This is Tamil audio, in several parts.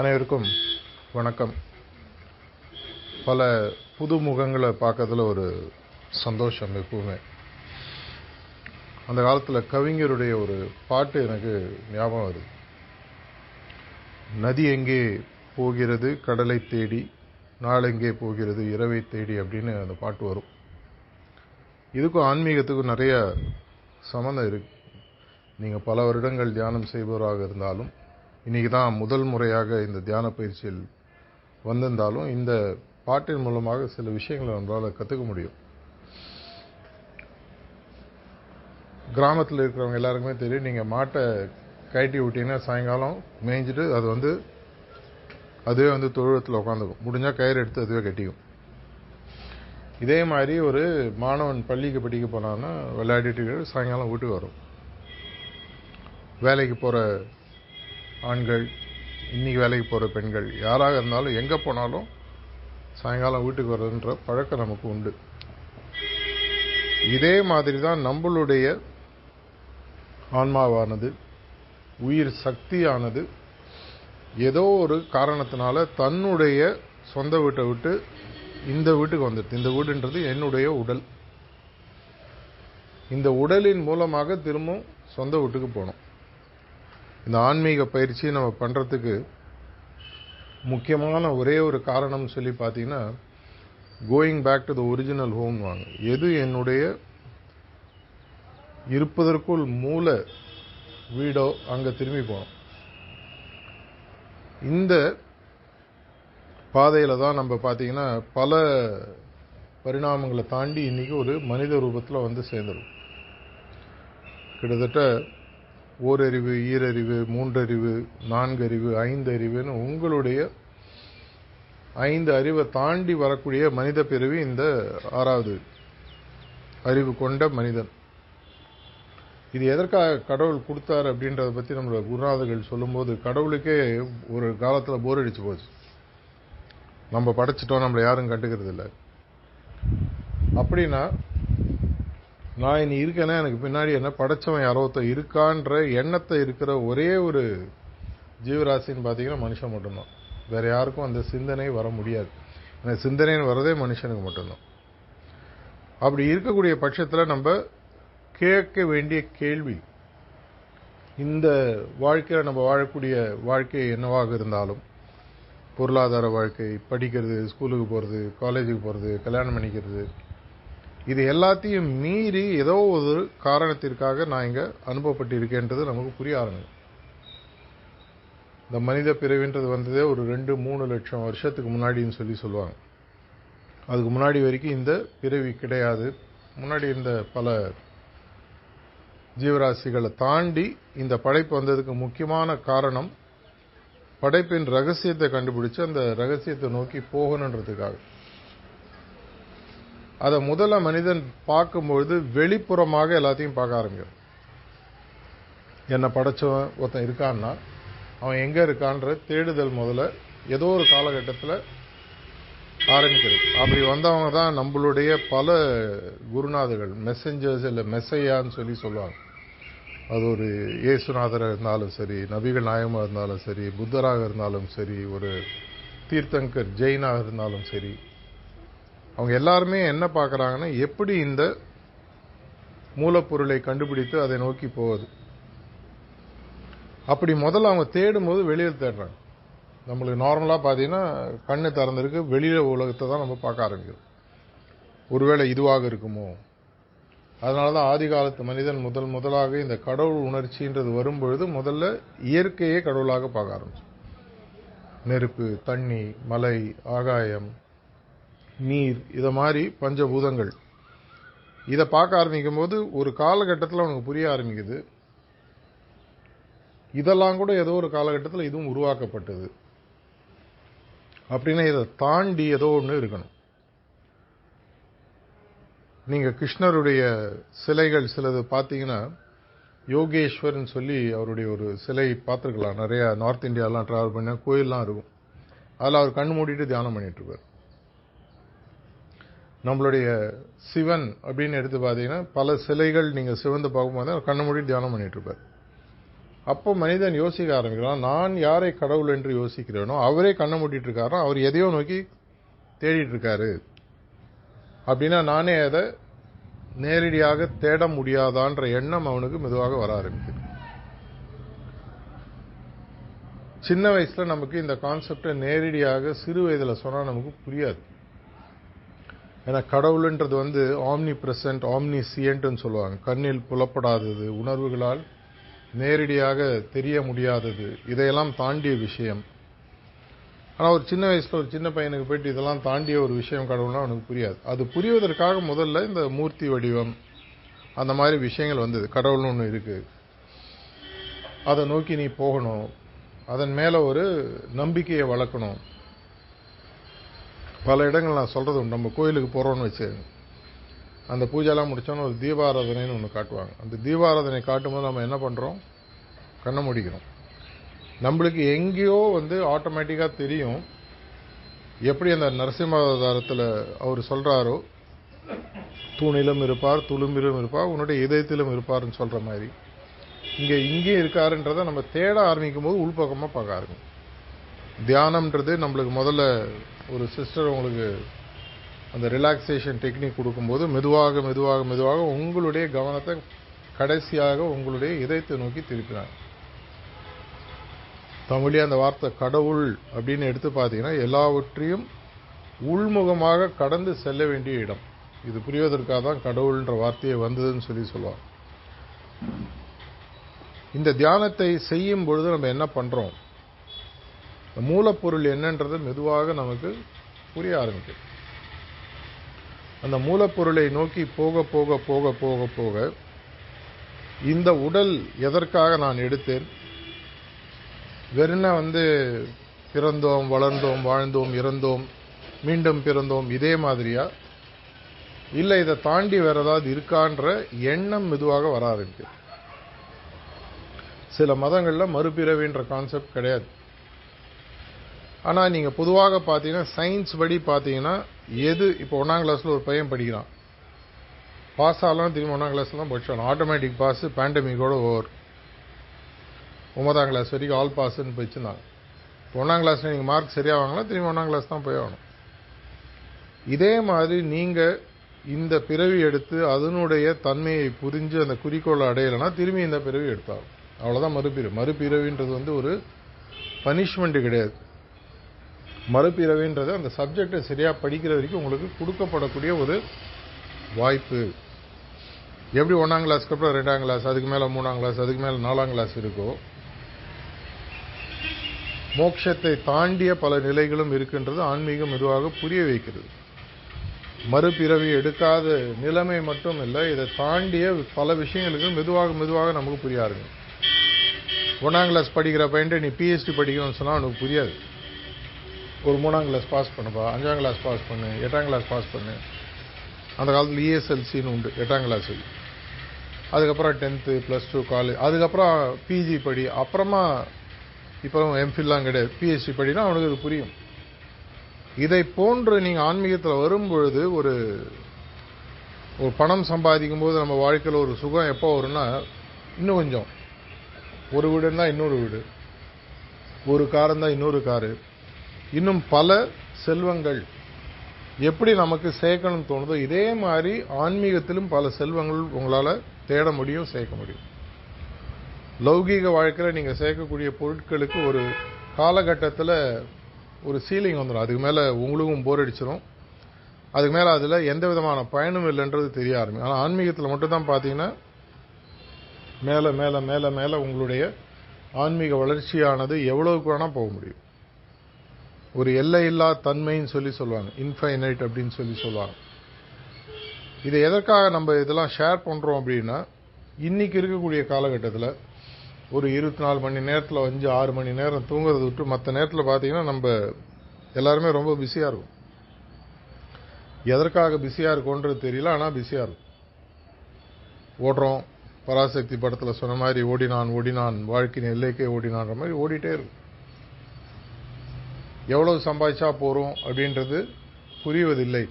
அனைவருக்கும் வணக்கம். பல புது முகங்களை பார்க்கறதுல ஒரு சந்தோஷம் எப்பவுமே. அந்த காலத்தில் கவிஞருடைய ஒரு பாட்டு எனக்கு ஞாபகம் வருது. நதி எங்கே போகிறது கடலை தேடி நாளெங்கே போகிறது இரவை தேடி அப்படின்னு அந்த பாட்டு வரும். இதுக்கும் ஆன்மீகத்துக்கும் நிறைய சம்மந்தம் இருக்கு. நீங்கள் பல வருடங்கள் தியானம் செய்பவராக இருந்தாலும் இன்னைக்கு தான் முதல் முறையாக இந்த தியான பயிற்சியில் வந்திருந்தாலும் இந்த பாட்டின் மூலமாக சில விஷயங்களை நம்மளால் கற்றுக்க முடியும். கிராமத்தில் இருக்கிறவங்க எல்லாருக்குமே தெரியும் நீங்கள் மாட்டை கட்டி விட்டீங்கன்னா சாயங்காலம் மேய்ஞ்சிட்டு அது வந்து அதுவே வந்து தொழுவத்தில் உட்காந்துக்கும். முடிஞ்சால் கயிறு எடுத்து அதுவே கட்டிக்கும். இதே மாதிரி ஒரு மாணவன் பள்ளிக்கு படிக்க போனான்னா விளையாடிட்டு சாயங்காலம் வீட்டுக்கு வரும். வேலைக்கு போகிற ஆண்கள் இன்னைக்கு வேலைக்கு போகிற பெண்கள் யாராக இருந்தாலும் எங்கே போனாலும் சாயங்காலம் வீட்டுக்கு வர்றதுன்ற பழக்கம் நமக்கு உண்டு. இதே மாதிரி தான் நம்மளுடைய ஆன்மாவானது உயிர் சக்தியானது ஏதோ ஒரு காரணத்தினால தன்னுடைய சொந்த வீட்டை விட்டு இந்த வீட்டுக்கு வந்துடுது. இந்த வீடுன்றது என்னுடைய உடல். இந்த உடலின் மூலமாக திரும்பவும் சொந்த வீட்டுக்கு போகணும். இந்த ஆன்மீக பயிற்சியை நம்ம பண்ணுறதுக்கு முக்கியமான ஒரே ஒரு காரணம் சொல்லி பார்த்தீங்கன்னா going back to the original home வாங்க. எது என்னுடைய இருப்பதற்குள் மூல வீடோ அங்கே திரும்பி போகணும். இந்த பாதையில் தான் நம்ம பார்த்தீங்கன்னா பல பரிணாமங்களை தாண்டி இன்றைக்கி ஒரு மனித ரூபத்தில் வந்து சேர்ந்துடும் கிட்டத்தட்ட ஓரறிவு ஈரறிவு மூன்றறிவு நான்கறிவு ஐந்தறிவுன்னு உங்களுடைய ஐந்து அறிவை தாண்டி வரக்கூடிய மனித பிறவி இந்த ஆறாவது அறிவு கொண்ட மனிதன். இது எதற்காக கடவுள் கொடுத்தார் அப்படின்றத பற்றி நம்மளோட குருநாதர்கள் சொல்லும்போது கடவுளுக்கே ஒரு காலத்தில் போர் அடிச்சு போச்சு. நம்ம படைச்சிட்டோம் நம்மளை யாரும் கண்டுக்கிறது இல்லை அப்படின்னா நான் இனி இருக்கேன்னா எனக்கு பின்னாடி என்ன படைச்சவன் யாரோத்த இருக்கான்ற எண்ணத்தை இருக்கிற ஒரே ஒரு ஜீவராசின்னு பார்த்தீங்கன்னா மனுஷன் மட்டும்தான். வேறு யாருக்கும் அந்த சிந்தனை வர முடியாது. ஏன்னா சிந்தனைன்னு வரதே மனுஷனுக்கு மட்டும்தான். அப்படி இருக்கக்கூடிய பட்சத்தில் நம்ம கேட்க வேண்டிய கேள்வி இந்த வாழ்க்கையில் நம்ம வாழக்கூடிய வாழ்க்கை என்னவாக இருந்தாலும் பொருளாதார வாழ்க்கை படிக்கிறது ஸ்கூலுக்கு போகிறது காலேஜுக்கு போகிறது கல்யாணம் பண்ணிக்கிறது இது எல்லாத்தையும் மீறி ஏதோ ஒரு காரணத்திற்காக நான் இங்கே அனுப்பப்பட்டிருக்கேன்றது நமக்கு புரிய ஆரம்பிக்கும் இந்த மனித பிறவின்றது வந்ததே ஒரு ரெண்டு மூணு லட்சம் வருஷத்துக்கு முன்னாடின்னு சொல்லி சொல்லுவாங்க. அதுக்கு முன்னாடி வரைக்கும் இந்த பிறவி கிடையாது. முன்னாடி இருந்த பல ஜீவராசிகளை தாண்டி இந்த படைப்பு வந்ததுக்கு முக்கியமான காரணம் படைப்பின் ரகசியத்தை கண்டுபிடிச்சு அந்த ரகசியத்தை நோக்கி போகணுன்றதுக்காக. அதை முதல்ல மனிதன் பார்க்கும்பொழுது வெளிப்புறமாக எல்லாத்தையும் பார்க்க ஆரம்பிக்கும் என்னை படைச்சவன் ஒருத்தன் இருக்கான்னா அவன் எங்கே இருக்கான்ற தேடுதல் முதல்ல ஏதோ ஒரு காலகட்டத்தில் ஆரம்பிக்கிறது. அப்படி வந்தவங்க தான் நம்மளுடைய பல குருநாதர்கள் மெசஞ்சர்ஸ் இல்லை மெசையான்னு சொல்லி சொல்லுவாங்க. அது ஒரு இயேசுநாதராக இருந்தாலும் சரி நபிகள் நாயகமாக இருந்தாலும் சரி புத்தராக இருந்தாலும் சரி ஒரு தீர்த்தங்கர் ஜெயினாக இருந்தாலும் சரி அவங்க எல்லாருமே என்ன பார்க்குறாங்கன்னா எப்படி இந்த மூலப்பொருளை கண்டுபிடித்து அதை நோக்கி போகுது. அப்படி முதல்ல அவங்க தேடும் போது வெளியில் தேடுறாங்க. நம்மளுக்கு நார்மலாக பார்த்தீங்கன்னா கண்ணு திறந்திருக்கு வெளியில் உலகத்தை தான் நம்ம பார்க்க ஆரம்பிக்கிறோம். ஒருவேளை இதுவாக இருக்குமோ? அதனால தான் ஆதி காலத்து மனிதன் முதல் முதலாக இந்த கடவுள் உணர்ச்சின்றது வரும்பொழுது முதல்ல இயற்கையே கடவுளாக பார்க்க ஆரம்பிச்சோம் நெருப்பு தண்ணி மலை ஆகாயம் நீர் இதை மாதிரி பஞ்சபூதங்கள். இதை பார்க்க ஆரம்பிக்கும் போது ஒரு காலகட்டத்தில் அவனுக்கு புரிய ஆரம்பிக்குது. இதெல்லாம் கூட ஏதோ ஒரு காலகட்டத்தில் இதுவும் உருவாக்கப்பட்டது. அப்படின்னா இதை தாண்டி ஏதோ ஒன்று இருக்கணும். நீங்கள் கிருஷ்ணருடைய சிலைகள் சிலது பார்த்தீங்கன்னா யோகேஸ்வர்னு சொல்லி அவருடைய ஒரு சிலை பார்த்துருக்கலாம். நிறைய நார்த் இந்தியாலாம் ட்ராவல் பண்ணால் கோயிலெலாம் இருக்கும். அதில் அவர் கண் மூடிட்டு தியானம் பண்ணிட்டு நம்மளுடைய சிவன் அப்படின்னு எடுத்து பார்த்தீங்கன்னா பல சிலைகள் நீங்கள் சிவந்து பார்க்கும்போது கண்ணு மூடி தியானம் பண்ணிட்டு இருப்பார். அப்போ மனிதன் யோசிக்க ஆரம்பிக்கிறான் நான் யாரை கடவுள் என்று யோசிக்கிறேனோ அவரே கண்ணை மூடிட்டு இருக்காரோ? அவர் எதையோ நோக்கி தேடிட்டு இருக்காரு. அப்படின்னா நானே அதை நேரடியாக தேட முடியாதான்ற எண்ணம் அவனுக்கு மெதுவாக வர ஆரம்பிக்குது. சின்ன வயசில் நமக்கு இந்த கான்செப்டை நேரடியாக சிறு வயதில் சொன்னால் நமக்கு புரியாது. ஏன்னா கடவுள்ன்றது வந்து ஆம்னி பிரசன்ட் ஆம்னி சியன்ட்னு சொல்லுவாங்க. கண்ணில் புலப்படாதது உணர்வுகளால் நேரடியாக தெரிய முடியாதது. இதையெல்லாம் தாண்டிய விஷயம். ஆனால் ஒரு சின்ன வயசில் ஒரு சின்ன பையனுக்கு போயிட்டு இதெல்லாம் தாண்டிய ஒரு விஷயம் கடவுள்னா அவனுக்கு புரியாது. அது புரிவதற்காக முதல்ல இந்த மூர்த்தி வடிவம் அந்த மாதிரி விஷயங்கள் வந்தது. கடவுள்னு ஒன்று இருக்குது அதை நோக்கி நீ போகணும். அதன் மேலே ஒரு நம்பிக்கையை வளர்க்கணும். பல இடங்கள் நான் சொல்கிறது உண்டு. நம்ம கோயிலுக்கு போகிறோன்னு வச்சு. அந்த பூஜைலாம் முடித்தோன்னு ஒரு தீபாராதனைன்னு ஒன்று காட்டுவாங்க. அந்த தீபாராதனை காட்டும்போது நம்ம என்ன பண்ணுறோம் கண்ணை முடிக்கிறோம். நம்மளுக்கு எங்கேயோ வந்து ஆட்டோமேட்டிக்காக தெரியும் எப்படி அந்த நரசிம்மாவதாரத்தில் அவர் சொல்கிறாரோ தூணிலும் இருப்பார் துளும்பிலும் இருப்பார் உன்னுடைய இதயத்திலும் இருப்பார்னு சொல்கிற மாதிரி. இங்கே இங்கே இருக்காருன்றதை நம்ம தேட ஆரம்பிக்கும் போது உள்பக்கமாக பார்க்க ஆரம்பிக்கும். தியானம்ன்றது நம்மளுக்கு முதல்ல ஒரு சிஸ்டர் உங்களுக்கு அந்த ரிலாக்ஸேஷன் டெக்னிக் கொடுக்கும்போது மெதுவாக மெதுவாக மெதுவாக உங்களுடைய கவனத்தை கடைசியாக உங்களுடைய இதயத்தை நோக்கி திருப்பினாங்க. தமிழே அந்த வார்த்தை கடவுள் அப்படின்னு எடுத்து பார்த்தீங்கன்னா எல்லாவற்றையும் உள்முகமாக கடந்து செல்ல வேண்டிய இடம். இது புரிவதற்காக தான் கடவுள்ன்ற வார்த்தையை வந்ததுன்னு சொல்லி சொல்லுவாங்க. இந்த தியானத்தை செய்யும் பொழுது நம்ம என்ன பண்ணுறோம் இந்த மூலப்பொருள் என்னன்றது மெதுவாக நமக்கு புரிய ஆரம்பிக்கும் அந்த மூலப்பொருளை நோக்கி போக போக போக போக போக இந்த உடல் எதற்காக நான் எடுத்தேன்? வெறுன வந்து பிறந்தோம் வளர்ந்தோம் வாழ்ந்தோம் இறந்தோம் மீண்டும் பிறந்தோம் இதே மாதிரியா? இல்ல இதை தாண்டி வேற ஏதாவது இருக்கான்ற எண்ணம் மெதுவாக வர ஆரம்பிக்கும் சில மதங்கள்ல மறுபிறவின்ற கான்செப்ட் கிடையாது. ஆனால் நீங்கள் பொதுவாக பார்த்தீங்கன்னா சயின்ஸ் படி பார்த்தீங்கன்னா எது இப்போ ஒன்றாம் கிளாஸில் ஒரு பையன் படிக்கிறான். பாஸ் ஆகலாம் திரும்ப ஒன்னாம் கிளாஸ்லாம் தான் ஆட்டோமேட்டிக் பாஸ் பேண்டமிக்கோட ஓவர் ஒன்பதாம் கிளாஸ் வரைக்கும் ஆல் பாஸ்ன்னு இப்போ ஒன்றாம் கிளாஸில் நீங்கள் மார்க் சரியாக வாங்கலாம் திரும்பி ஒன்றாம் கிளாஸ் தான் போய் ஆகணும். இதே மாதிரி நீங்கள் இந்த பிறவி எடுத்து அதனுடைய தன்மையை புரிஞ்சு அந்த குறிக்கோளை அடையலைன்னா திரும்பி இந்த பிறவி எடுத்தாகும் அவ்வளோதான் மறுபிறவி. மறுபிறவின்றது வந்து ஒரு பனிஷ்மெண்ட்டு கிடையாது. மறுபிறவின்றது அந்த சப்ஜெக்டை சரியாக படிக்கிற வரைக்கும் உங்களுக்கு கொடுக்கப்படக்கூடிய ஒரு வாய்ப்பு. எப்படி ஒன்னாம் கிளாஸ்க்கு அப்புறம் ரெண்டாம் கிளாஸ் அதுக்கு மேலே மூணாம் கிளாஸ் அதுக்கு மேலே நாலாம் கிளாஸ் இருக்கோ மோட்சத்தை தாண்டிய பல நிலைகளும் இருக்கின்றது ஆன்மீகம் மெதுவாக புரிய வைக்கிறது. மறுபிறவி எடுக்காத நிலைமை மட்டும் இல்லை இதை தாண்டிய பல விஷயங்களுக்கு மெதுவாக மெதுவாக நமக்கு புரிய ஆரம்பிக்கும். ஒன்னாம் கிளாஸ் படிக்கிற பையன்ட்டு நீ பிஹெச்டி படிக்கணும்னு சொன்னால் அவனுக்கு புரியாது. ஒரு மூணாம் கிளாஸ் பாஸ் பண்ணுப்பா அஞ்சாம் கிளாஸ் பாஸ் பண்ணு எட்டாம் கிளாஸ் பாஸ் பண்ணு. அந்த காலத்தில் இஎஸ்எல்சின்னு உண்டு எட்டாம் கிளாஸு அதுக்கப்புறம் டென்த்து ப்ளஸ் டூ காலேஜ் அதுக்கப்புறம் பிஜி படி அப்புறமா இப்போ எம்ஃபில்லாம் கிடையாது. பிஎஸ்சி படினா அவனுக்கு அது புரியும். இதை போன்று நீங்கள் ஆன்மீகத்தில் வரும்பொழுது ஒரு ஒரு பணம் சம்பாதிக்கும் போது நம்ம வாழ்க்கையில் ஒரு சுகம் எப்போ வரும்னா இன்னும் கொஞ்சம். ஒரு வீடு இன்னொரு வீடு. ஒரு கார் இன்னொரு காரு. இன்னும் பல செல்வங்கள். எப்படி நமக்கு சேர்க்கணும்னு தோணுதோ இதே மாதிரி ஆன்மீகத்திலும் பல செல்வங்கள் உங்களால் தேட முடியும் சேர்க்க முடியும். லௌகீக வாழ்க்கையில் நீங்கள் சேர்க்கக்கூடிய பொருட்களுக்கு ஒரு காலகட்டத்தில் ஒரு சீலிங் வந்துடும் அதுக்கு மேலே உங்களுக்கும் போர் அடிச்சிடும் அதுக்கு மேலே அதில் எந்த விதமான பயனும் இல்லைன்றது தெரிய ஆரம்பிக்கும். ஆனால் ஆன்மீகத்தில் மட்டும்தான் பார்த்தீங்கன்னா மேலே மேலே மேலே மேலே உங்களுடைய ஆன்மீக வளர்ச்சியானது எவ்வளோக்கு வேணால் போக முடியும். ஒரு எல்லையில்லா தன்மைன்னு சொல்லி சொல்லுவாங்க. இன்ஃபைனைட் அப்படின்னு சொல்லி சொல்லுவாங்க. இதை எதற்காக நம்ம இதெல்லாம் ஷேர் பண்ணுறோம் அப்படின்னா இன்னைக்கு இருக்கக்கூடிய காலகட்டத்தில் ஒரு இருபத்தி நாலு மணி நேரத்தில் அஞ்சு ஆறு மணி நேரம் தூங்குறதை விட்டு மற்ற நேரத்தில் பார்த்தீங்கன்னா நம்ம எல்லாருமே ரொம்ப பிஸியாக இருக்கும். எதற்காக பிஸியாக இருக்கோன்றது தெரியல ஆனால் பிஸியாக இருக்கும். ஓடுறோம் பராசக்தி படத்தில் சொன்ன மாதிரி ஓடினான் ஓடினான் வாழ்க்கையின் எல்லைக்கே ஓடினான்ற மாதிரி ஓடிட்டே இருக்கும். எவ்வளவு சம்பாதிச்சா போகிறோம் அப்படின்றது புரிவதில்லை.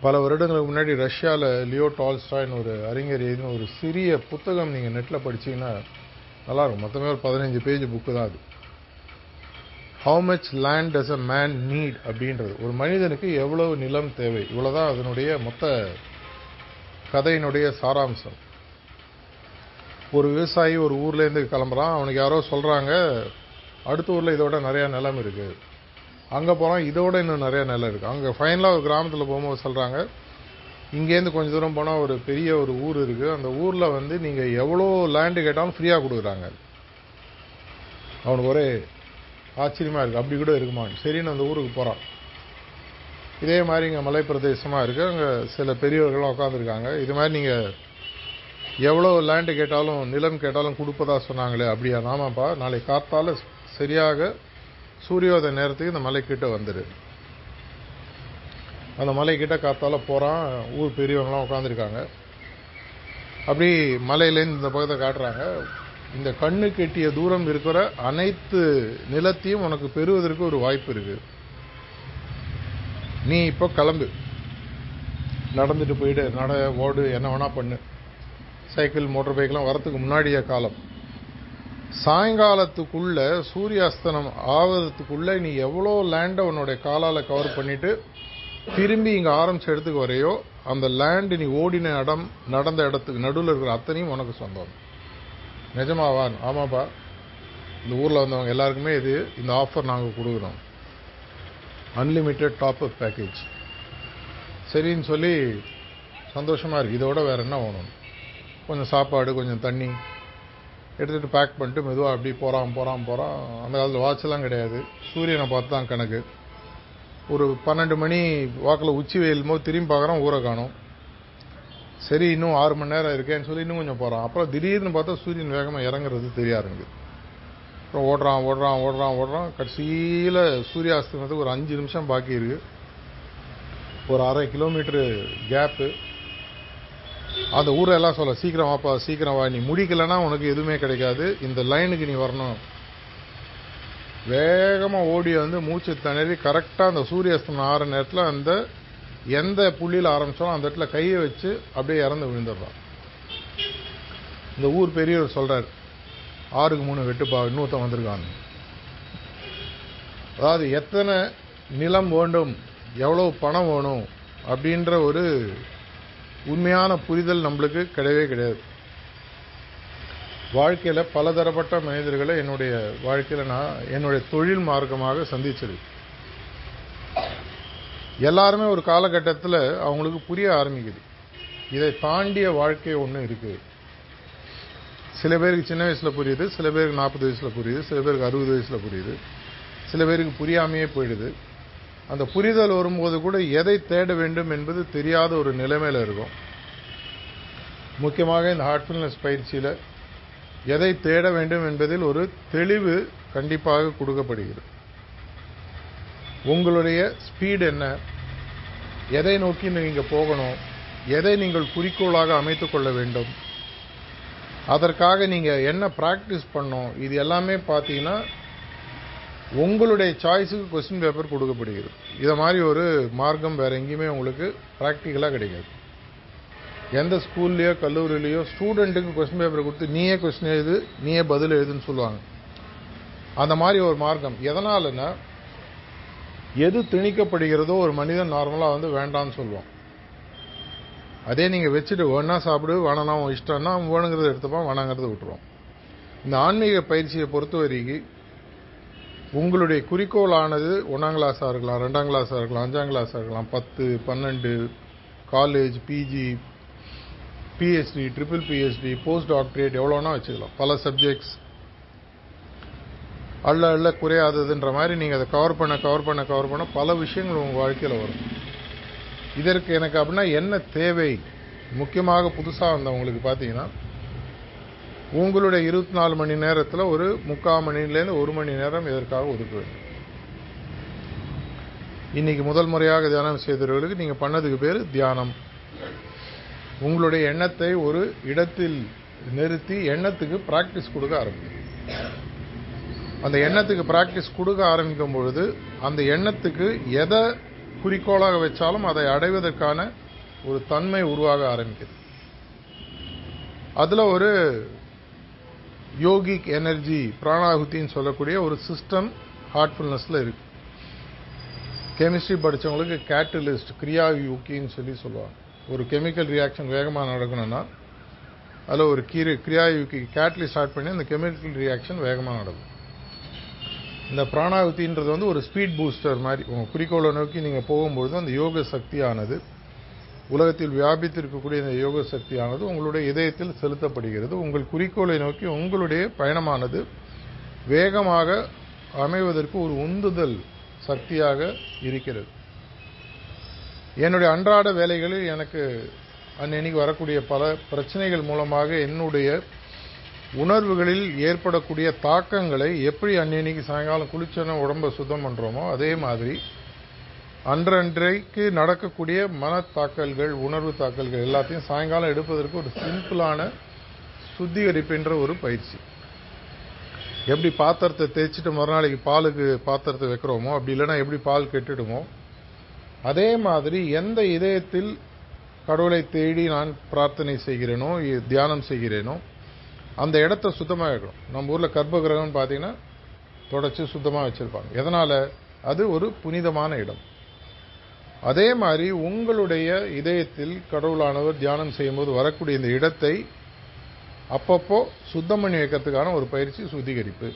பல வருடங்களுக்கு முன்னாடி ரஷ்யாவில் லியோ டால்ஸ்டாயின் ஒரு அறிஞர் எழுதின ஒரு சிறிய புத்தகம் நீங்க நெட்ல படிச்சீங்கன்னா நல்லா இருக்கும். மொத்தமே ஒரு பதினஞ்சு பேஜ் புக்கு தான் அது. How much land does a man need அப்படின்றது. ஒரு மனிதனுக்கு எவ்வளவு நிலம் தேவை? இவ்வளவுதான் அதனுடைய மொத்த கதையினுடைய சாராம்சம். ஒரு விவசாயி ஒரு ஊர்ல இருந்து கிளம்புறான். அவனுக்கு யாரோ சொல்றாங்க அடுத்த ஊரில் இதோட நிறையா நிலம் இருக்குது அங்கே போறான் இதோட இன்னும் நிறையா நிலம் இருக்குது அங்கே ஃபைனலாக ஒரு கிராமத்தில் போகும்போது சொல்கிறாங்க இங்கேருந்து கொஞ்சம் தூரம் போனால் ஒரு பெரிய ஒரு ஊர் இருக்குது அந்த ஊரில் வந்து நீங்கள் எவ்வளோ லேண்டு கேட்டாலும் ஃப்ரீயாக கொடுக்குறாங்க. அவனுக்கு ஒரே ஆச்சரியமாக இருக்குது அப்படி கூட இருக்குமா சரின்னு அந்த ஊருக்கு போகிறான் இதே மாதிரி இங்கே மலை இருக்குது அங்கே சில பெரியவர்கள்லாம் உட்காந்துருக்காங்க இது மாதிரி நீங்கள் எவ்வளோ லேண்டு கேட்டாலும் நிலம் கேட்டாலும் கொடுப்பதா சொன்னாங்களே அப்படியா? ஆமாப்பா நாளைக்கு காத்தால சரியாக சூரியோதய நேரத்துக்கு இந்த மலை வந்துடு அந்த மலை கிட்ட காத்தால போகிறான் ஊர் பெரியவங்களாம் உட்காந்துருக்காங்க அப்படி மலையிலேருந்து இந்த பக்கத்தை காட்டுறாங்க. இந்த கண்ணு கெட்டிய தூரம் இருக்கிற அனைத்து நிலத்தையும் உனக்கு பெறுவதற்கு ஒரு வாய்ப்பு இருக்கு. நீ இப்போ கிளம்பு. நடந்துட்டு போயிடு நட ஓடு என்ன வேணா பண்ணு. சைக்கிள் மோட்டர் பைக்லாம் வரத்துக்கு முன்னாடிய காலம். சாயங்காலத்துக்குள்ள சூரியாஸ்தனம் ஆவதத்துக்குள்ள நீ எவ்வளோ லேண்டை உன்னுடைய காலால் கவர் பண்ணிட்டு திரும்பி இங்கே ஆரம்பிச்ச இடத்துக்கு வரையோ அந்த லேண்டு நீ ஓடின இடம் நடந்த இடத்துக்கு நடுவில் இருக்கிற அத்தனையும் உனக்கு சொந்தம். நிஜமாவா ஆமாப்பா. இந்த ஊரில் வந்தவங்க எல்லாருக்குமே இது இந்த ஆஃபர் நாங்கள் கொடுக்குறோம். அன்லிமிட்டெட் டாப் அப் பேக்கேஜ் சரின்னு சொல்லி சந்தோஷமாக இருக்குது இதோட வேறு என்ன வேணும்? கொஞ்சம் சாப்பாடு கொஞ்சம் தண்ணி. எடுத்துகிட்டு பேக் பண்ணிட்டு மெதுவாக அப்படி போகிறான் போகிறான் போகிறான் அந்த காலத்தில் வாட்ச்லாம் கிடையாது. சூரியனை பார்த்து தான் கணக்கு. ஒரு பன்னெண்டு மணி வாக்கில் உச்சி வெயில் போது திரும்பி பார்க்குறோம் ஊரை காணும். சரி இன்னும் ஆறு மணி நேரம் இருக்கேன்னு சொல்லி இன்னும் கொஞ்சம் போகிறான் அப்புறம் திடீர்னு பார்த்தா சூரியன் வேகமாக இறங்குறது தெரிய ஆரம்பிக்குது அப்புறம் ஓடுறான் ஓடுறான் ஓடுறான் ஓடுறான். கடைசியில் சூரியாஸ்தமத்துக்கு ஒரு அஞ்சு நிமிஷம் பாக்கி இருக்கு. ஒரு அரை கிலோமீட்டரு கேப்பு அந்த ஊரெல்லாம் சொல்ல சீக்கிரம் வாப்பா சீக்கிரம் வா. நீ முடிக்கலைன்னா உனக்கு எதுவுமே கிடைக்காது. இந்த லைனுக்கு நீ வரணும். வேகமா ஓடி வந்து மூச்சு திணறி கரெக்டா அந்த சூரியஸ்தமனம் ஆற நேரத்தில் அந்த எந்த புள்ளியில் ஆரம்பித்தாலும் அந்த இடத்துல கையை வச்சு அப்படியே இறந்து விழுந்துடுறான். இந்த ஊர் பெரியவர் சொல்கிறார் ஆறுக்கு மூணு வெட்டுப்பா இன்னொருத்தன் வந்திருக்கான் அதாவது எத்தனை நிலம் வேண்டும் எவ்வளவு பணம் வேணும் அப்படின்ற ஒரு உண்மையான புரிதல் நம்மளுக்கு கிடையவே கிடையாது. வாழ்க்கையில பலதரப்பட்ட மனிதர்களை என்னுடைய வாழ்க்கையில நான் என்னுடைய தொழில் மார்க்கமாக சந்திச்சது. எல்லாருமே ஒரு காலகட்டத்தில் அவங்களுக்கு புரிய ஆரம்பிக்குது. இதை தாண்டிய வாழ்க்கை ஒன்று இருக்கு. சில பேருக்கு சின்ன வயசுல புரியுது சில பேருக்கு நாற்பது வயசுல புரியுது சில பேருக்கு அறுபது வயசுல புரியுது சில பேருக்கு புரியாமையே போயிடுது. அந்த புரிதல் வரும்போது கூட எதை தேட வேண்டும் என்பது தெரியாத ஒரு நிலைமையில் இருக்கும். முக்கியமாக இந்த ஹார்ட்ஃபுல்னஸ் பயிற்சியில் எதை தேட வேண்டும் என்பதில் ஒரு தெளிவு கண்டிப்பாக கொடுக்கப்படுகிறது. உங்களுடைய ஸ்பீட் என்ன? எதை நோக்கி நீங்கள் போகணும்? எதை நீங்கள் குறிக்கோளாக அமைத்து கொள்ள வேண்டும்? அதற்காக நீங்கள் என்ன ப்ராக்டிஸ் பண்ணும் இது எல்லாமே பார்த்தீங்கன்னா உங்களுடைய சாய்ஸுக்கு கொஸ்டின் பேப்பர் கொடுக்கப்படுகிறது. இதை மாதிரி ஒரு மார்க்கம் வேறு எங்கேயுமே உங்களுக்கு ப்ராக்டிக்கலாக கிடைக்காது. எந்த ஸ்கூல்லையோ கல்லூரியிலையோ ஸ்டூடெண்ட்டுக்கு கொஸ்டின் பேப்பர் கொடுத்து நீயே கொஸ்டின் எழுது நீயே பதில் எழுதுன்னு சொல்லுவாங்க. அந்த மாதிரி ஒரு மார்க்கம். எதனாலன்னா எது திணிக்கப்படுகிறதோ ஒரு மனிதன் நார்மலாக வந்து வேண்டாம்னு சொல்லுவான். அதே நீங்கள் வச்சுட்டு வேணா சாப்பிடு வேணாம் இஷ்டம்னா வேணுங்கிறத எடுத்துப்பான் வேணாங்கிறத விட்டுருவோம் இந்த ஆன்மீக பயிற்சியை பொறுத்த வரைக்கும் உங்களுடைய குறிக்கோளானது ஒன்றாம் கிளாஸாக இருக்கலாம் ரெண்டாம் கிளாஸாக இருக்கலாம் அஞ்சாம் கிளாஸாக இருக்கலாம் பத்து பன்னெண்டு college PG PhD triple PhD post doctorate எவ்வளோனா வச்சுக்கலாம். பல சப்ஜெக்ட்ஸ் அள்ள அள்ள குறையாததுன்ற மாதிரி நீங்கள் அதை கவர் பண்ண கவர் பண்ண கவர் பண்ண பல விஷயங்கள் உங்கள் வாழ்க்கையில் வரும். இதற்கு எனக்கு அப்படின்னா என்ன தேவை? முக்கியமாக புதுசாக வந்தவங்களுக்கு பார்த்தீங்கன்னா உங்களுடைய இருபத்தி நாலு மணி நேரத்தில் ஒரு முக்கால் மணிலேருந்து ஒரு மணி நேரம் இதற்காக ஒதுக்க வேண்டும்? இன்னைக்கு முதல் முறையாக தியானம் செய்தவர்களுக்கு நீங்கள் பண்ணதுக்கு பேர் தியானம். உங்களுடைய எண்ணத்தை ஒரு இடத்தில் நிறுத்தி எண்ணத்துக்கு பிராக்டிஸ் கொடுக்க ஆரம்பிக்கும் அந்த எண்ணத்துக்கு பிராக்டிஸ் கொடுக்க ஆரம்பிக்கும் பொழுது அந்த எண்ணத்துக்கு எதை குறிக்கோளாக வச்சாலும் அதை அடைவதற்கான ஒரு தன்மை உருவாக ஆரம்பிக்குது. அதில் ஒரு யோகிக் எனர்ஜி பிராணாகுத்தின்னு சொல்லக்கூடிய ஒரு சிஸ்டம் ஹார்ட்ஃபுல்னஸில் இருக்கு. கெமிஸ்ட்ரி படித்தவங்களுக்கு கேட்டலிஸ்ட் கிரியா யூக்கின்னு சொல்லி சொல்லுவாங்க. ஒரு கெமிக்கல் ரியாக்ஷன் வேகமாக நடக்கணும்னா அதில் ஒரு கீரை கிரியா யூக்கி கேட்லி ஸ்டார்ட் பண்ணி அந்த கெமிக்கல் ரியாக்ஷன் வேகமாக நடக்கும். இந்த பிராணாகுத்தின்றது வந்து ஒரு ஸ்பீட் பூஸ்டர் மாதிரி உங்கள் குறிக்கோளை நோக்கி நீங்கள் போகும்பொழுது அந்த யோக சக்தியானது உலகத்தில் வியாபித்திருக்கக்கூடிய இந்த யோக சக்தியானது உங்களுடைய இதயத்தில் செலுத்தப்படுகிறது. உங்கள் குறிக்கோளை நோக்கி உங்களுடைய பயணமானது வேகமாக அமைவதற்கு ஒரு உந்துதல் சக்தியாக இருக்கிறது. என்னுடைய அன்றாட வேலைகளில் எனக்கு அன்னைக்கு வரக்கூடிய பல பிரச்சனைகள் மூலமாக என்னுடைய உணர்வுகளில் ஏற்படக்கூடிய தாக்கங்களை எப்படி அன்னைக்கு சாயங்காலம் குளிச்சன உடம்ப சுத்தம் பண்ணுறோமோ அதே மாதிரி அன்றன்றைக்கு நடக்கக்கூடிய மனத்தாக்கல்கள் உணர்வு தாக்கல்கள் எல்லாத்தையும் சாயங்காலம் எடுப்பதற்கு ஒரு சிம்பிளான சுத்திகரிப்புன்ற ஒரு பயிற்சி. எப்படி பாத்திரத்தை தேய்ச்சிட்டு மறுநாளைக்கு பாலுக்கு பாத்திரத்தை வைக்கிறோமோ அப்படி இல்லைன்னா எப்படி பால் கெட்டுடுமோ அதே மாதிரி எந்த இதயத்தில் கடவுளை தேடி நான் பிரார்த்தனை செய்கிறேனோ தியானம் செய்கிறேனோ அந்த இடத்த சுத்தமாக வைக்கணும். நம்ம ஊரில் கர்ப்பகிரகம்னு பார்த்தீங்கன்னா தொடச்சி சுத்தமாக வச்சுருப்பாங்க. எதனால்? அது ஒரு புனிதமான இடம். அதே மாதிரி உங்களுடைய இதயத்தில் கடவுளானவர் தியானம் செய்யும்போது வரக்கூடிய இந்த இடத்தை அப்பப்போ சுத்தம் பண்ணி வைக்கிறதுக்கான ஒரு பயிற்சி சுத்திகரிப்பு.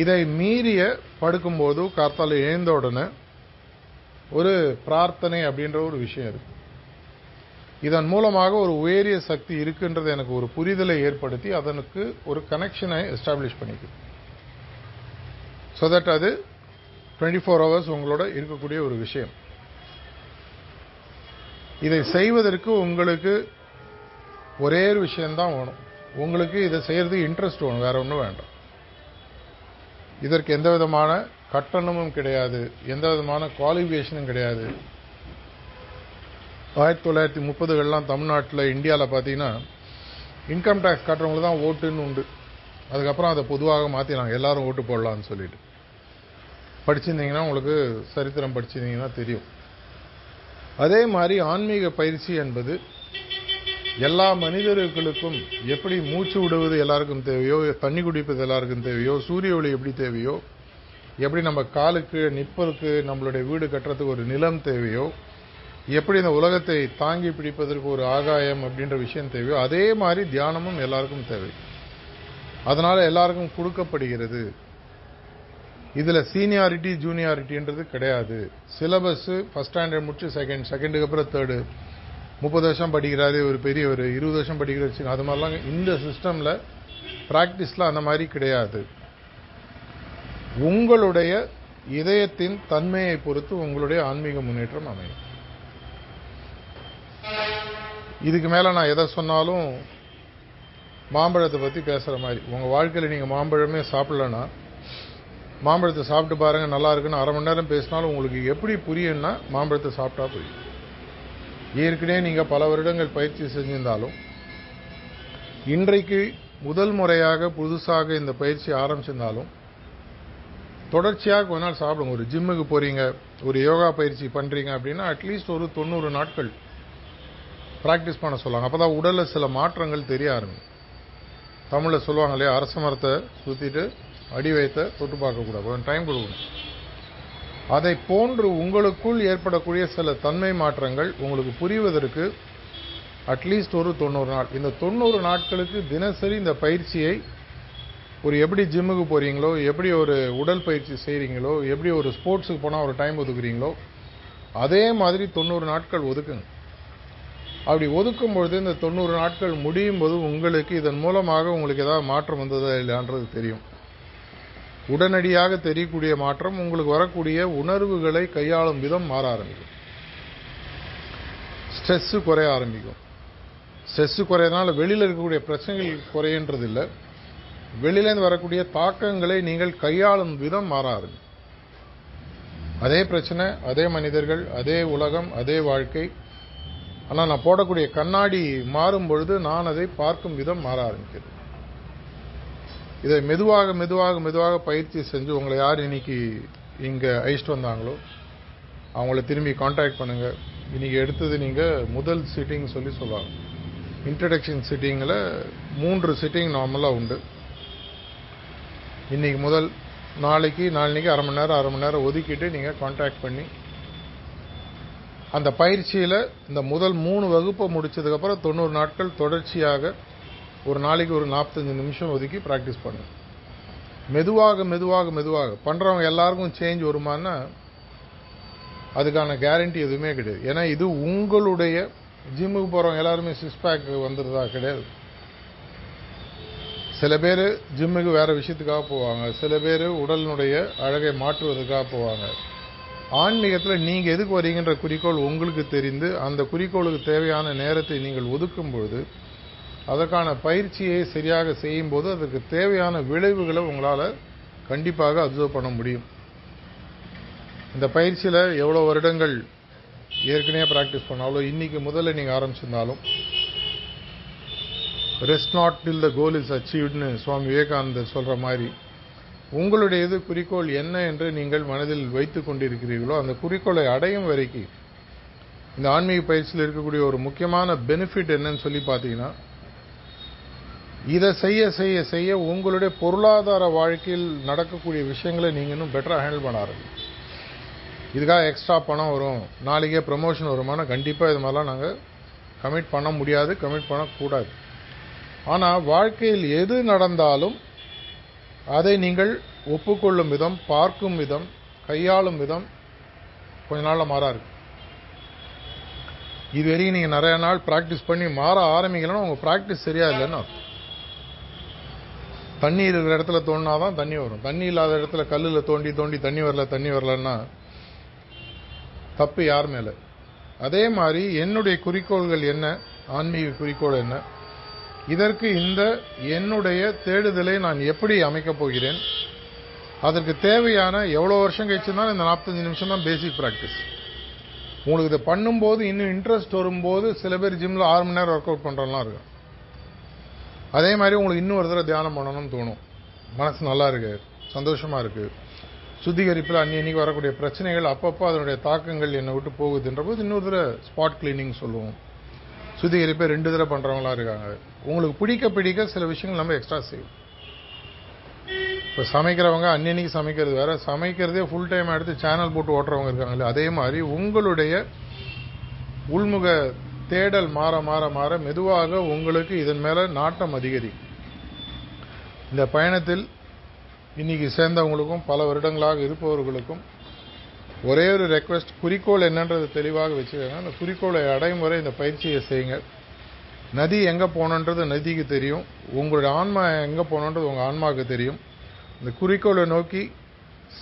இதை மீறிய படுக்கும்போது காத்தால் எழுந்த உடனே ஒரு பிரார்த்தனை அப்படின்ற ஒரு விஷயம் இருக்கு. இதன் மூலமாக ஒரு உயரிய சக்தி இருக்குன்றது எனக்கு ஒரு புரிதலை ஏற்படுத்தி அதனுக்கு ஒரு கனெக்ஷனை எஸ்டாப்ளிஷ் பண்ணிக்குது ஸோ தட் அது டுவெண்ட்டி ஃபோர் ஹவர்ஸ் உங்களோட இருக்கக்கூடிய ஒரு விஷயம். இதை செய்வதற்கு உங்களுக்கு ஒரே ஒரு விஷயம்தான் வேணும். உங்களுக்கு இதை செய்கிறது இன்ட்ரெஸ்ட் வேணும் வேற ஒன்றும் வேண்டாம். இதற்கு எந்த விதமான கட்டணமும் கிடையாது எந்த விதமான குவாலிஃபிகேஷனும் கிடையாது. ஆயிரத்தி தொள்ளாயிரத்தி முப்பதுகள்லாம் தமிழ்நாட்டில் இந்தியாவில் பார்த்தீங்கன்னா இன்கம் டேக்ஸ் கட்டுறவங்களுக்கு தான் ஓட்டுன்னு உண்டு. அதுக்கப்புறம் அதை பொதுவாக மாற்றினாங்க எல்லாரும் ஓட்டு போடலான்னு சொல்லிட்டு. படிச்சிருந்தீங்கன்னா உங்களுக்கு சரித்திரம் படிச்சிருந்தீங்கன்னா தெரியும். அதே மாதிரி ஆன்மீக பயிற்சி என்பது எல்லா மனிதர்களுக்கும் எப்படி மூச்சு விடுவது எல்லாருக்கும் தேவையோ தண்ணி குடிப்பது எல்லாருக்கும் தேவையோ சூரிய ஒளி எப்படி தேவையோ எப்படி நம்ம காலுக்கு நிற்பதுக்கு நம்மளுடைய வீடு கட்டுறதுக்கு ஒரு நிலம் தேவையோ எப்படி இந்த உலகத்தை தாங்கி பிடிப்பதற்கு ஒரு ஆகாயம் அப்படின்ற விஷயம் தேவையோ அதே மாதிரி தியானமும் எல்லாருக்கும் தேவை. அதனால் எல்லாருக்கும் கொடுக்கப்படுகிறது. இதில் சீனியாரிட்டி ஜூனியாரிட்டின்றது கிடையாது. சிலபஸ்ஸு ஃபஸ்ட் ஸ்டாண்டர்ட் முடிச்சு செகண்ட் செகண்டுக்கு அப்புறம் தேர்டு முப்பது வருஷம் படிக்கிறாரு ஒரு பெரிய ஒரு இருபது வருஷம் படிக்கிற வச்சு அது மாதிரிலாம் இந்த சிஸ்டமில் ப்ராக்டிஸில் அந்த மாதிரி கிடையாது. உங்களுடைய இதயத்தின் தன்மையை பொறுத்து உங்களுடைய ஆன்மீக முன்னேற்றம் அமையும். இதுக்கு மேலே நான் எதை சொன்னாலும் மாம்பழத்தை பற்றி பேசுகிற மாதிரி. உங்கள் வாழ்க்கையில் நீங்கள் மாம்பழமே சாப்பிட்லன்னா மாம்பழத்தை சாப்பிட்டு பாருங்க நல்லா இருக்குன்னு அரை மணி நேரம் பேசினாலும் உங்களுக்கு எப்படி புரியும்னா மாம்பழத்தை சாப்பிட்டா புரியும். ஏற்கனவே நீங்கள் பல வருடங்கள் பயிற்சி செஞ்சிருந்தாலும் இன்றைக்கு முதல் முறையாக புதுசாக இந்த பயிற்சி ஆரம்பிச்சிருந்தாலும் தொடர்ச்சியாக கொஞ்ச நாள் சாப்பிடுங்க. ஒரு ஜிம்முக்கு போகிறீங்க ஒரு யோகா பயிற்சி பண்ணுறீங்க அப்படின்னா அட்லீஸ்ட் ஒரு தொண்ணூறு நாட்கள் ப்ராக்டிஸ் பண்ண சொல்லுவாங்க. அப்பதான் உடலில் சில மாற்றங்கள் தெரிய ஆரம்பிக்கும். தமிழில் சொல்லுவாங்க இல்லையா அரச மரத்தை சுற்றிட்டு அடி வைத்த தொட்டு பார்க்கக்கூடாது கொஞ்சம் டைம் கொடுக்கணும். அதை போன்று உங்களுக்குள் ஏற்படக்கூடிய சில தன்மை மாற்றங்கள் உங்களுக்கு புரிவதற்கு அட்லீஸ்ட் ஒரு தொண்ணூறு நாள். இந்த தொண்ணூறு நாட்களுக்கு தினசரி இந்த பயிற்சியை ஒரு எப்படி ஜிம்முக்கு போகிறீங்களோ எப்படி ஒரு உடல் பயிற்சி செய்கிறீங்களோ எப்படி ஒரு ஸ்போர்ட்ஸுக்கு போனால் ஒரு டைம் ஒதுக்குறீங்களோ அதே மாதிரி தொண்ணூறு நாட்கள் ஒதுக்குங்க. அப்படி ஒதுக்கும் பொழுது இந்த தொண்ணூறு நாட்கள் முடியும் போது உங்களுக்கு இதன் மூலமாக உங்களுக்கு ஏதாவது மாற்றம் வந்ததா இல்லையான்றது தெரியும். உடனடியாக தெரியக்கூடிய மாற்றம் உங்களுக்கு வரக்கூடிய உணர்வுகளை கையாளும் விதம் மாற ஆரம்பிக்கும். ஸ்ட்ரெஸ்ஸு குறைய ஆரம்பிக்கும். ஸ்ட்ரெஸ்ஸு குறையறதுனால வெளியில் இருக்கக்கூடிய பிரச்சனைகள் குறையன்றது இல்லை வெளியிலேருந்து வரக்கூடிய தாக்கங்களை நீங்கள் கையாளும் விதம் மாற ஆரம்பிக்கும். அதே பிரச்சனை அதே மனிதர்கள் அதே உலகம் அதே வாழ்க்கை. ஆனால் நான் போடக்கூடிய கண்ணாடி மாறும் பொழுது நான் அதை பார்க்கும் விதம் மாற ஆரம்பிக்கிறது. இதை மெதுவாக மெதுவாக மெதுவாக பயிற்சி செஞ்சு உங்களை யார் இன்னைக்கு இங்கே அழைச்சிட்டு வந்தாங்களோ அவங்கள திரும்பி காண்டாக்ட் பண்ணுங்கள் இன்றைக்கி எடுத்தது நீங்கள் முதல் சிட்டிங் சொல்லி சொல்லுவாங்க. இன்ட்ரடக்ஷன் சிட்டிங்கில் மூன்று சிட்டிங் நார்மலாக உண்டு. இன்னைக்கு முதல் நாளைக்கு நாளைக்கு அரை மணி நேரம் அரை மணி நேரம் ஒதுக்கிட்டு நீங்கள் காண்டாக்ட் பண்ணி அந்த பயிற்சியில் இந்த முதல் மூணு வகுப்பை முடிச்சதுக்கப்புறம் தொண்ணூறு நாட்கள் தொடர்ச்சியாக ஒரு நாளைக்கு ஒரு நாற்பத்தஞ்சு நிமிஷம் ஒதுக்கி ப்ராக்டிஸ் பண்ணு. மெதுவாக மெதுவாக மெதுவாக. பண்ணுறவங்க எல்லாருக்கும் சேஞ்ச் வருமானா அதுக்கான கேரண்டி எதுவுமே கிடையாது. ஏன்னா இது உங்களுடைய ஜிம்முக்கு போகிறவங்க எல்லாருமே சிக்ஸ் பேக் வந்துடுறதா கிடையாது. சில பேர் ஜிம்முக்கு வேறு விஷயத்துக்காக போவாங்க. சில பேர் உடலினுடைய அழகை மாற்றுவதற்காக போவாங்க. ஆன்மீகத்தில் நீங்கள் எதுக்கு வரீங்கன்ற குறிக்கோள் உங்களுக்கு தெரிந்து அந்த குறிக்கோளுக்கு தேவையான நேரத்தை நீங்கள் ஒதுக்கும் பொழுது அதற்கான பயிற்சியை சரியாக செய்யும்போது அதற்கு தேவையான விளைவுகளை உங்களால் கண்டிப்பாக அப்சர்வ் பண்ண முடியும். இந்த பயிற்சியில் எவ்வளோ வருடங்கள் ஏற்கனவே ப்ராக்டிஸ் பண்ணாலும் இன்றைக்கி முதல்ல நீங்கள் ஆரம்பிச்சிருந்தாலும் rest not till the goal is அச்சீவ்னு Swami விவேகானந்தர் சொல்கிற மாதிரி உங்களுடைய இது குறிக்கோள் என்ன என்று நீங்கள் மனதில் வைத்து கொண்டிருக்கிறீர்களோ அந்த குறிக்கோளை அடையும் வரைக்கும் இந்த ஆன்மீக பயிற்சியில் இருக்கக்கூடிய ஒரு முக்கியமான பெனிஃபிட் என்னன்னு சொல்லி பார்த்தீங்கன்னா இதை செய்ய செய்ய செய்ய உங்களுடைய பொருளாதார வாழ்க்கையில் நடக்கக்கூடிய விஷயங்களை நீங்கள் இன்னும் பெட்டராக ஹேண்டில் பண்ண ஆரம்பிக்கும் இதுக்காக எக்ஸ்ட்ரா பணம் வரும். நாளைக்கே ப்ரமோஷன் வருமானா கண்டிப்பாக இது மாதிரிலாம் நாங்கள் கமிட் பண்ண முடியாது கமிட் பண்ணக்கூடாது. ஆனால் வாழ்க்கையில் எது நடந்தாலும் அதை நீங்கள் ஒப்புக்கொள்ளும் விதம் பார்க்கும் விதம் கையாளும் விதம் கொஞ்ச நாளில் மாறா இருக்கு. இது வரைக்கும் நீங்கள் நிறைய நாள் ப்ராக்டிஸ் பண்ணி மாற ஆரம்பிக்கலன்னா உங்கள் ப்ராக்டிஸ் சரியா இல்லைன்னு அர்த்தம். தண்ணி இருக்கிற இடத்துல தோண்டினா தான் தண்ணி வரும். தண்ணி இல்லாத இடத்துல கல்லில் தோண்டி தோண்டி தண்ணி வரல தண்ணி வரலன்னா தப்பு யார் மேலே? அதே மாதிரி என்னுடைய குறிக்கோள்கள் என்ன? ஆன்மீக குறிக்கோள் என்ன? இதற்கு இந்த என்னுடைய தேடுதலை நான் எப்படி அமைக்கப் போகிறேன்? அதற்கு தேவையான எவ்வளோ வருஷம் கழிச்சுருந்தாலும் இந்த நாற்பத்தஞ்சு நிமிஷம் தான் பேசிக் ப்ராக்டிஸ் உங்களுக்கு இதை பண்ணும்போது இன்னும் இன்ட்ரெஸ்ட் வரும்போது சில பேர் ஜிம்மில் ஆறு மணி நேரம் ஒர்க் அவுட் பண்ணுறலாம் இருக்கும் அதே மாதிரி உங்களுக்கு இன்னும் ஒரு தடவை தியானம் பண்ணணும்னு தோணும். மனசு நல்லா இருக்கு. சந்தோஷமா இருக்கு. சுத்திகரிப்பில் அன்னி அன்னைக்கு வரக்கூடிய பிரச்சனைகள் அப்பப்போ அதனுடைய தாக்கங்கள் என்னை விட்டு போகுதுன்ற போது இன்னொரு தடவை ஸ்பாட் கிளீனிங் சொல்லுவோம். சுத்திகரிப்பை ரெண்டு தடவை பண்ணுறவங்களா இருக்காங்க. உங்களுக்கு பிடிக்க பிடிக்க சில விஷயங்கள் நம்ம எக்ஸ்ட்ரா செய்வோம். இப்போ சமைக்கிறவங்க அன்னன்னைக்கு சமைக்கிறது வேற. சமைக்கிறதே ஃபுல் டைம் எடுத்து சேனல் போட்டு ஓட்டுறவங்க இருக்காங்களே அதே மாதிரி உங்களுடைய உள்முக தேடல் மாற மாற மாற மெதுவாக உங்களுக்கு இதன் மேலே நாட்டம் அதிகரிக்கும் இந்த பயணத்தில் இன்னைக்கு சேர்ந்தவங்களுக்கும் பல வருடங்களாக இருப்பவர்களுக்கும் ஒரே ஒரு ரெக்வெஸ்ட் குறிக்கோள் என்னன்றது தெளிவாக வச்சுக்கோங்க. அந்த குறிக்கோளை அடையும் வரை இந்த பயிற்சியை செய்யுங்க. நதி எங்கே போகணுன்றது நதிக்கு தெரியும். உங்களுடைய ஆன்மா எங்கே போகணுன்றது உங்கள் ஆன்மாவுக்கு தெரியும். இந்த குறிக்கோளை நோக்கி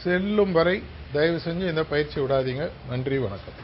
செல்லும் வரை தயவு செஞ்சு இந்த பயிற்சி விடாதீங்க. நன்றி வணக்கம்.